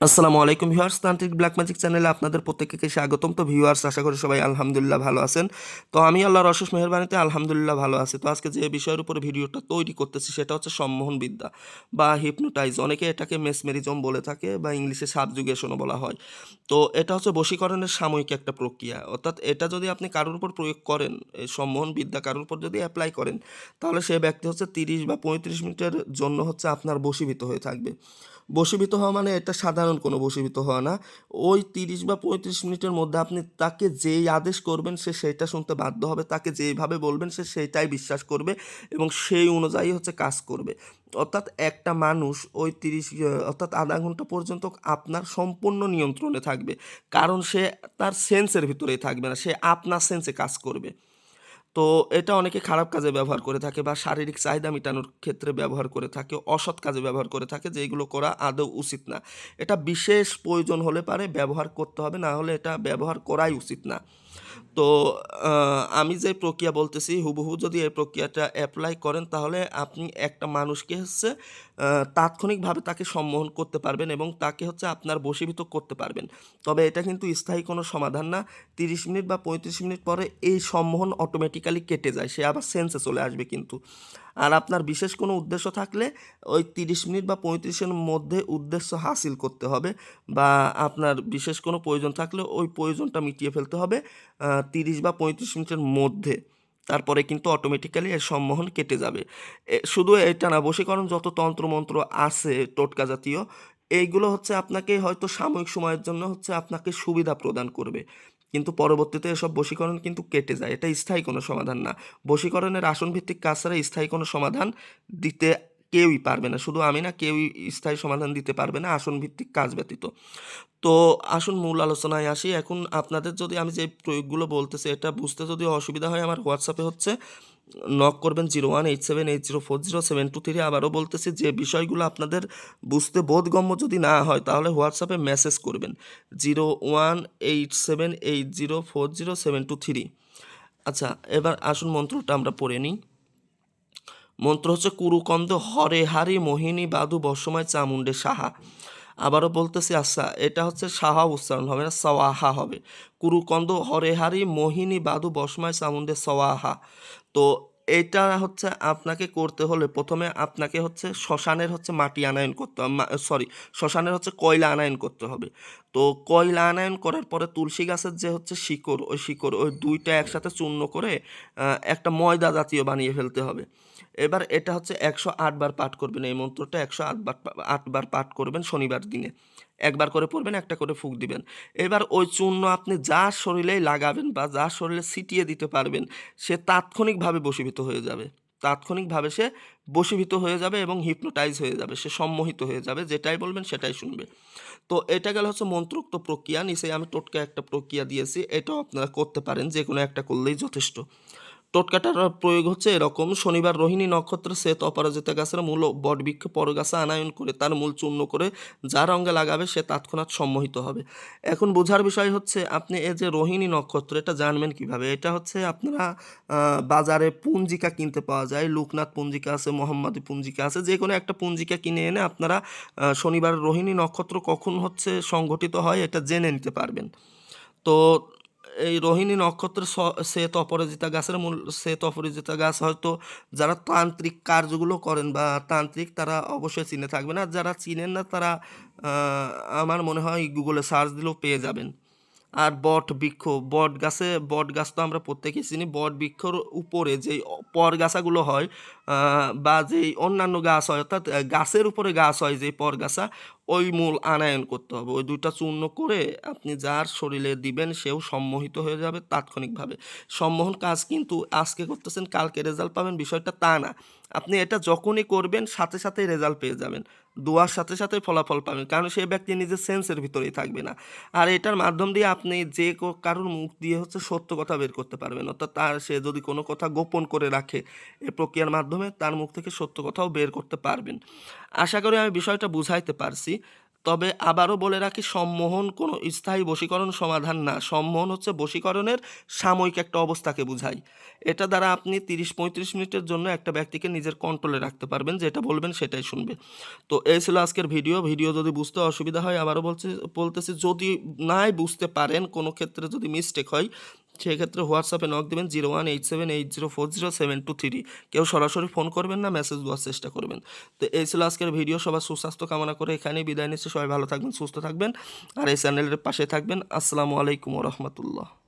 আসসালামু আলাইকুম ভিউয়ার্স, তান্ত্রিক ব্ল্যাক ম্যাজিক চ্যানেলে আপনাদের প্রত্যেককে স্বাগতম। তো ভিউয়ার্স, আশা করি সবাই আলহামদুলিল্লাহ ভালো আছেন। তো আমি আল্লাহর অশেষ মেহরবানিতে আলহামদুলিল্লাহ ভালো আছি। তো আজকে যে বিষয়ের উপরে ভিডিওটা তৈরি করতেছি সেটা হচ্ছে সম্মোহন বিদ্যা বা হিপনোটাইজ অনেকে এটাকে মেসমেরিজম বলে থাকে বা ইংলিশে সাবজুগেশনও বলা হয়। তো এটা হচ্ছে বশীকরণের সাময়িক একটা প্রক্রিয়া। অর্থাৎ এটা যদি আপনি কারোর উপর প্রয়োগ করেন এই সম্মোহন বিদ্যা কারোর উপর যদি অ্যাপ্লাই করেন, তাহলে সে ব্যক্তি হচ্ছে তিরিশ বা পঁয়ত্রিশ মিনিটের জন্য হচ্ছে আপনার বশীভূত হয়ে থাকবে। বশীভূত হওয়া মানে এটা সাধারণ কোনো বশীভূত হওয়া না। ওই তিরিশ বা পঁয়ত্রিশ মিনিটের মধ্যে আপনি তাকে যেই আদেশ করবেন, সে সেইটা শুনতে বাধ্য হবে, তাকে যেইভাবে বলবেন, সে সেইটাই বিশ্বাস করবে এবং সেই অনুযায়ী হচ্ছে কাজ করবে। অর্থাৎ একটা মানুষ ওই তিরিশ অর্থাৎ আধা ঘণ্টা পর্যন্ত আপনার সম্পূর্ণ নিয়ন্ত্রণে থাকবে। কারণ সে তার সেন্সের ভিতরেই থাকবে না, সে আপনার সেন্সে কাজ করবে। তো এটা অনেকে খারাপ কাজে ব্যবহার করে থাকে বা শারীরিক চাহিদা মেটানোর ক্ষেত্রে ব্যবহার করে থাকে, অসৎ কাজে ব্যবহার করে থাকে যেগুলো করা আদৌ উচিত না। এটা বিশেষ প্রয়োজন হলে পারে, ব্যবহার করতে হবে, না হলে এটা ব্যবহার করাই উচিত না। তো আমি যে প্রক্রিয়া বলতেছি, হুবহু যদি এই প্রক্রিয়াটা অ্যাপ্লাই করেন, তাহলে আপনি একটা মানুষকে হচ্ছে তাৎক্ষণিকভাবে তাকে সম্মোহন করতে পারবেন এবং তাকে হচ্ছে আপনার বশীভূত করতে পারবেন। তবে এটা কিন্তু স্থায়ী কোনো সমাধান না। তিরিশ মিনিট বা পঁয়ত্রিশ মিনিট পরে এই সম্মোহন অটোমেটিক্যালি কেটে যায়, সে আবার সেন্সে চলে আসবে কিন্তু। আর আপনার বিশেষ কোনো উদ্দেশ্য থাকলে ওই তিরিশ মিনিট বা পঁয়ত্রিশের মধ্যে উদ্দেশ্য হাসিল করতে হবে বা আপনার বিশেষ কোনো প্রয়োজন থাকলে ওই প্রয়োজনটা মিটিয়ে ফেলতে হবে তিরিশ বা পঁয়ত্রিশ মিনিটের মধ্যে। তারপরে কিন্তু অটোমেটিক্যালি এর সম্মোহন কেটে যাবে। শুধু এটা না, বশীকরণ যত তন্ত্রমন্ত্র আছে, টোটকা জাতীয়, এইগুলো হচ্ছে আপনাকে হয়তো সাময়িক সময়ের জন্য হচ্ছে আপনাকে সুবিধা প্রদান করবে। কিন্তু পরবর্তীতে এসব বশীকরণ কিন্তু কেটে যায়। এটা স্থায়ী কোনো সমাধান না। বশীকরণের আসন ভিত্তিক কাজ ছাড়া স্থায়ী কোনো সমাধান দিতে কেউই পারবে না। শুধু আমি না, কেউই স্থায়ী সমাধান দিতে পারবে না আসন ভিত্তিক কাজ ব্যতীত। তো আসুন মূল আলোচনায় আসি। এখন আপনাদের যদি আমি যে প্রয়োগগুলো বলতেছি, এটা বুঝতে যদি অসুবিধা হয় আমার হোয়াটসঅ্যাপে হচ্ছে নক করবেন zero one eight seven eight zero four zero seven two three আবারও বলতেছি, যে বিষয়গুলো আপনাদের বুঝতে বোধগম্য যদি না হয়, তাহলে হোয়াটসঅ্যাপে মেসেজ করবেন zero one eight seven eight zero four zero seven two three আচ্ছা এবার আসুন মন্ত্রটা আমরা পড়ে নিই। মন্ত্র হচ্ছে, কুরুকন্দ হরে হারি মোহিনী বাদু বর্ষময় চামুণ্ডে সাহা। আবারও বলতেছি আচ্ছা এটা হচ্ছে সাহা উচ্চারণ হবে না, সওয়াহা হবে। কুরুকন্দ হরে হারি মোহিনী বাদু বর্ষময় চামুণ্ডে সওয়াহা। তো এটা হচ্ছে আপনাকে করতে হলে প্রথমে আপনাকে হচ্ছে শ্মশানের হচ্ছে মাটি আনায়ন করতে হবে সরি শ্মশানের হচ্ছে কয়লা আনায়ন করতে হবে। তো কয়লা আনায়ন করার পরে তুলসী গাছের যে হচ্ছে শিকড়, ওই শিকড় ওই দুইটা একসাথে চূর্ণ করে একটা ময়দা জাতীয় বানিয়ে ফেলতে হবে। এবার এটা হচ্ছে একশো আটবার পাঠ করবেন, এই মন্ত্রটা একশো আটবার আটবার পাঠ করবেন শনিবার দিনে। একবার করে পড়বেন একটা করে ফুক দিবেন। এবার ওই চূর্ণ আপনি যার শরীরেই লাগাবেন বা যার শরীরে ছিটিয়ে দিতে পারবেন, সে তাৎক্ষণিকভাবে বশীভূত হয়ে যাবে। তাৎক্ষণিকভাবে সে বশীভূত হয়ে যাবে এবং হিপনোটাইজ হয়ে যাবে, সে সম্মোহিত হয়ে যাবে, যেটাই বলবেন সেটাই শুনবে। তো এটা গেল হচ্ছে মন্ত্রোক্ত প্রক্রিয়া, নিচে আমি টোটকা একটা প্রক্রিয়া দিয়েছি, এটাও আপনারা করতে পারেন যে কোনো একটা করলেই যথেষ্ট। টোটকাটার প্রয়োগ হচ্ছে এরকম। শনিবার রোহিণী নক্ষত্র শ্বেত অপরাজিতা গাছের মূল বটবৃক্ষ পরগাছা আনায়ন করে তার মূল চূর্ণ করে যার অঙ্গে লাগাবে সে তৎক্ষণাৎ সম্মোহিত হবে। এখন বোঝার বিষয় হচ্ছে, আপনি এই যে রোহিণী নক্ষত্র, এটা জানবেন কীভাবে? এটা হচ্ছে আপনারা বাজারে পুঞ্জিকা কিনতে পাওয়া যায়। লোকনাথ পুঞ্জিকা আছে, মোহাম্মদী পুঞ্জিকা আছে। যে কোনো একটা পুঞ্জিকা কিনে এনে আপনারা শনিবার রোহিণী নক্ষত্র কখন হচ্ছে সংঘটিত হয়, এটা জেনে নিতে পারবেন। তো এই রোহিণী নক্ষত্রের শ্বেত অপরাজিতা গাছের মূল শ্বেত অপরাজিতা গাছ হয়তো যারা তান্ত্রিক কার্যগুলো করেন বা তান্ত্রিক তারা অবশ্যই চিনে থাকবেন আর যারা চিনেন না তারা আমার মনে হয় গুগলে সার্চ দিলেও পেয়ে যাবেন। আর বট বৃক্ষ, বট গাছে, বট গাছ তো আমরা প্রত্যেকেই চিনি। বট বৃক্ষর উপরে যেই পরগাছাগুলো হয় বা যেই অন্যান্য গাছ হয়, অর্থাৎ গাছের উপরে গাছ হয় যেই পরগাছা ওই মূল আনায়ন করতে হবে। ওই দুইটা চূর্ণ করে আপনি যার শরীরে দিবেন, সেও সম্মোহিত হয়ে যাবে তাৎক্ষণিকভাবে। সম্মোহন কাজ কিন্তু আজকে করতেছেন, কালকে রেজাল্ট পাবেন, বিষয়টা তা না। আপনি এটা যখনই করবেন, সাথে সাথে রেজাল্ট পেয়ে যাবেন। দোয়ার সাথে সাথে ফলাফল পাবেন, কারণ সেই ব্যক্তি নিজের সেন্সের ভিতরেই থাকবে না। আর এটার মাধ্যম দিয়ে আপনি যে কারোর মুখ দিয়ে হচ্ছে সত্য কথা বের করতে পারবেন। অর্থাৎ তার, সে যদি কোনো কথা গোপন করে রাখে এ প্রক্রিয়ার মাধ্যমে, তার মুখ থেকে সত্য কথাও বের করতে পারবেন। আশা করি আমি বিষয়টা বুঝাইতে পারছি। তবে আবারও বলে রাখি, সম্মোহন কোনো স্থায়ী বশীকরণ সমাধান না। সম্মোহন হচ্ছে বশীকরণের সাময়িক একটা অবস্থাকে বোঝায়। এটা দ্বারা আপনি তিরিশ পঁয়ত্রিশ মিনিটের জন্য একটা ব্যক্তিকে নিজের কন্ট্রোলে রাখতে পারবেন, যেটা বলবেন সেটাই শুনবে। তো এই ছিল আজকের ভিডিও। ভিডিও যদি বুঝতে অসুবিধা হয়, আবারও বলছি, বলতেছি, যদি নাই বুঝতে পারেন, কোনো ক্ষেত্রে যদি মিস্টেক হয় সেক্ষেত্রে হোয়াটসঅ্যাপে নক দেবেন zero one eight seven eight zero four zero seven two three কেউ সরাসরি ফোন করবেন না মেসেজ দেওয়ার চেষ্টা করবেন। তো এই ছিল আজকের ভিডিও সবার সুস্বাস্থ্য কামনা করে এখানেই বিদায় নিচ্ছি। সবাই ভালো থাকবেন, সুস্থ থাকবেন। আর এই চ্যানেলের পাশে থাকবেন। আসসালামু আলাইকুম রহমতুল্লাহ।